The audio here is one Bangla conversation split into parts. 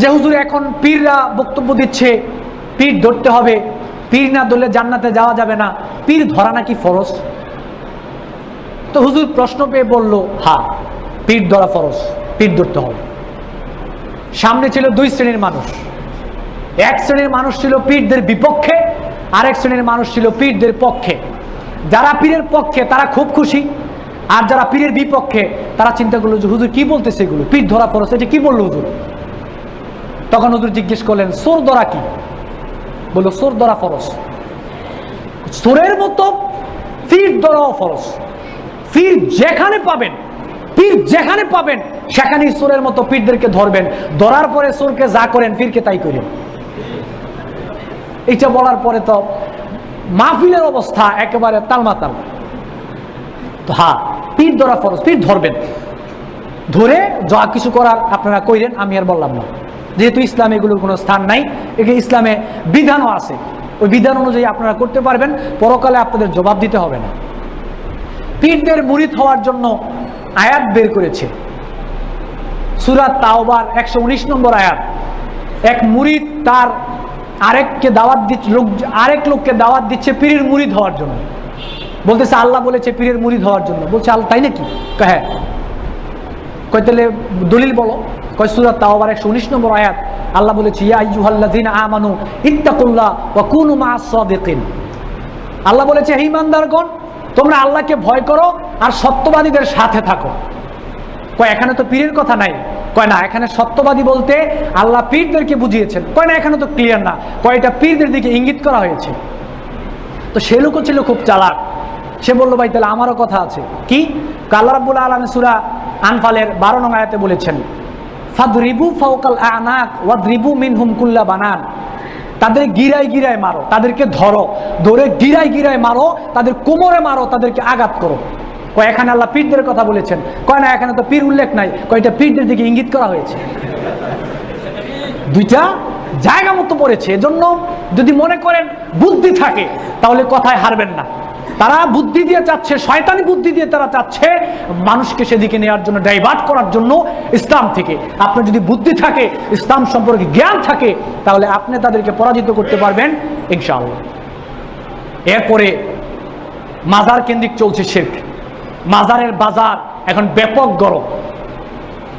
যে হুজুর এখন পীররা বক্তব্য দিচ্ছে, পীর ধরতে হবে, পীর না ধরলে জান্নাতে যাওয়া যাবে না, পীর ধরা নাকি ফরজ? তো হুজুর প্রশ্ন পেয়ে বলল হ্যাঁ পীর ধরা ফরজ, পীর ধরতে হবে। সামনে ছিল দুই শ্রেণির মানুষ। এক শ্রেণির মানুষ ছিল পীরদের বিপক্ষে, আরেক শ্রেণির মানুষ ছিল পীরদের পক্ষে। যারা পীরের পক্ষে, তারা খুব খুশি, আর যারা পীরের বিপক্ষে, তারা চিন্তা করল যে হুজুর কি বলতেছে এগুলো? পীর ধরা ফরজ, এটা কি বলল হুজুর? তখন হুজুর জিজ্ঞেস করলেন, সোর ধরা কি? বলল, সোর ধরা ফরজ। সোরের মতো পীর ধরাও ফরস পীর যেখানে পাবেন, পীর যেখানে পাবেন, সেখানেই সোরের মতো পীরদেরকে ধরবেন। ধরার পরে সোরকে যা করেন, পীরকে তাই করেন। এইটা বলার পরে তো মাহফিলের অবস্থা একেবারে তালমাতাল। তো হ্যাঁ পীর ধরা ফরজ, পীর ধরবেন। ধরে যা কিছু করার আপনারা কইলেন আমি আর বললাম না। যেহেতু ইসলামে এগুলোর কোনো স্থান নাই এগুলো ইসলামে বিধানও আছে। ওই বিধান অনুযায়ী আপনারা করতে পারবেন, পরকালে আপনাদের জবাব দিতে হবে না। পীরদের মুরিদ হওয়ার জন্য আয়াত বের করেছে। সুরাত তাওবার একশো উনিশ নম্বর আয়াত। এক মুরিদ তার আরেককে দাওয়াত দিচ্ছে লোক আরেক লোককে দাওয়াত দিচ্ছে পীরের মুরিদ হওয়ার জন্য। বলতেছে, আল্লাহ বলেছে পীরের মুরিদ হওয়ার জন্য। বলছে আল্লাহ তাই নাকি? হ্যাঁ। কয়, তাহলে দলিল বলো। কয় সুরাত তাওবার? একশো উনিশ নম্বর আয়াত। আল্লাহ আমানু আল্লাহ বলেছে তোমরা আল্লাহকে ভয় করো আর সত্যবাদীদের সাথে থাকো। কয়, এখানে তো পীরের কথা নাই। কয়, না, এখানে সত্যবাদী বলতে আল্লাহ পীরদেরকে বুঝিয়েছেন। কয়, না, এখানে তো ক্লিয়ার না। কয়, এটা পীরদের দিকে ইঙ্গিত করা হয়েছে। তো সে লোকও ছিল খুব চালাক। সে বলল, ভাই, তাহলে আমারও কথা আছে। কি? আল্লাহ রাব্বুল আলম সুরা আনফালের বারো নং আয়াতে বলেছেন ফাদরিবু ফাওকাল আনাক, ওয়াদরিবু মিনহুম কুল্লা বানান। তাদের গিরায় গিরায় মারো, তাদেরকে ধরো। ধরে গিরায় গিরায় মারো, তাদের কোমরে মারো, তাদেরকে আঘাত করো। কয়, এখানে আল্লাহ পীরদের কথা বলেছেন। কয়, না, এখানে তো পীর উল্লেখ নাই। কয়টা পীরদের দিকে ইঙ্গিত করা হয়েছে। দুইটা জায়গা মতো পড়েছে। এজন্য যদি মনে করেন বুদ্ধি থাকে, তাহলে কথায় হারবেন না। তারা বুদ্ধি দিয়ে চাচ্ছে, শয়তানি বুদ্ধি দিয়ে তারা চাচ্ছে মানুষকে সেদিকে নেওয়ার জন্য ডাইভার্ট করার জন্য ইসলাম থেকে। আপনার যদি বুদ্ধি থাকে, ইসলাম সম্পর্কে জ্ঞান থাকে, তাহলে আপনি তাদেরকে পরাজিত করতে পারবেন, ইনশাআল্লাহ। এরপরে মাজার কেন্দ্রিক চলছে শির্ক। মাজারের বাজার এখন ব্যাপক গরম।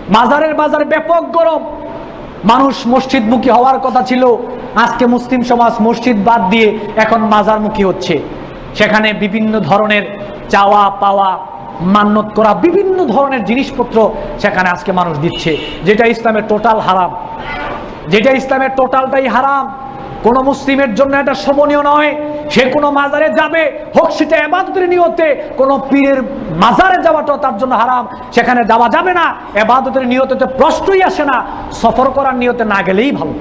মাজারের বাজার ব্যাপক গরম। মানুষ মসজিদমুখী হওয়ার কথা ছিল। আজকে মুসলিম সমাজ মসজিদ বাদ দিয়ে এখন মাজারমুখী হচ্ছে। সেখানে বিভিন্ন ধরনের চাওয়া পাওয়া, মান্যত করা বিভিন্ন ধরনের জিনিসপত্র সেখানে আজকে মানুষ দিচ্ছে। যেটা ইসলামের টোটাল হারাম। যেটা ইসলামের টোটালটাই হারাম। কোন মুসলিমের জন্য এটা শোভনীয় নয়। সে কোনো মাজারে যাবে, হোক সেটা এবাদতের নিয়তে, কোন পীরের মাজারে যাওয়াটাও তার জন্য হারাম। সেখানে যাওয়া যাবে না। এবাদতের নিয়তে তো প্রশ্নই আসে না। সফর করার নিয়তে না গেলেই ভালো।